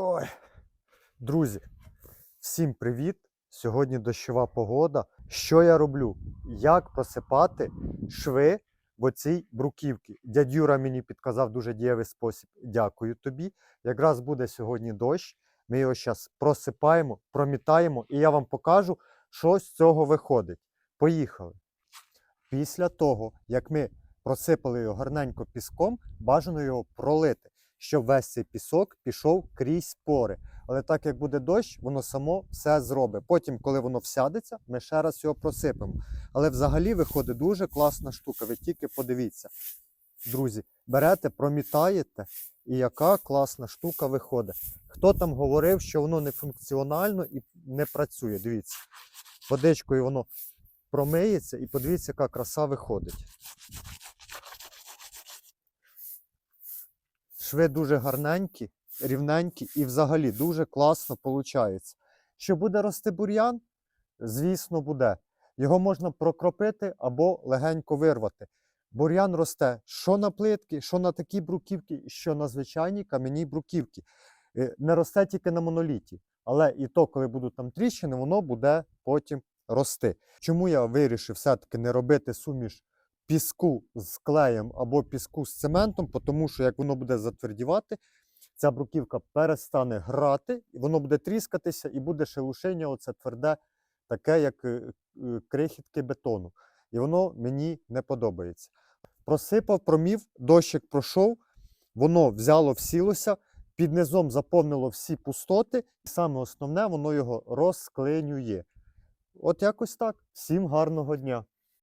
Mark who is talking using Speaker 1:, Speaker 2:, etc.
Speaker 1: Ой. Друзі, всім привіт! Сьогодні дощова погода. Що я роблю? Як просипати шви в оцій бруківці? Дядь Юра мені підказав дуже дієвий спосіб. Дякую тобі. Якраз буде сьогодні дощ. Ми його зараз просипаємо, промітаємо, і я вам покажу, що з цього виходить. Поїхали. Після того, як ми просипали його гарненько піском, бажано його пролити, щоб весь цей пісок пішов крізь пори. Але так як буде дощ, воно само все зробить. Потім, коли воно всядеться, ми ще раз його просипемо. Але взагалі виходить дуже класна штука. Ви тільки подивіться. Друзі, берете, промітаєте, і яка класна штука виходить. Хто там говорив, що воно не функціонально і не працює? Дивіться, водичкою воно промиється і подивіться, яка краса виходить. Шви дуже гарненькі, рівненькі і взагалі дуже класно виходить. Що буде рости бур'ян? Звісно, буде. Його можна прокропити або легенько вирвати. Бур'ян росте що на плитки, що на такі бруківки, що на звичайній кам'яній бруківці. Е, Не росте тільки на моноліті. Але і то, коли будуть там тріщини, воно буде потім рости. Чому я вирішив все-таки не робити суміш піску з клеєм або піску з цементом, тому що як воно буде затвердівати, ця бруківка перестане грати, воно буде тріскатися, і буде шелушення, оце тверде, таке, як е, е, крихітки бетону. І воно мені не подобається. Просипав, промів, дощик пройшов, воно взяло, всілося, під низом заповнило всі пустоти, і саме основне, воно його розклинює. От якось так. Всім гарного дня!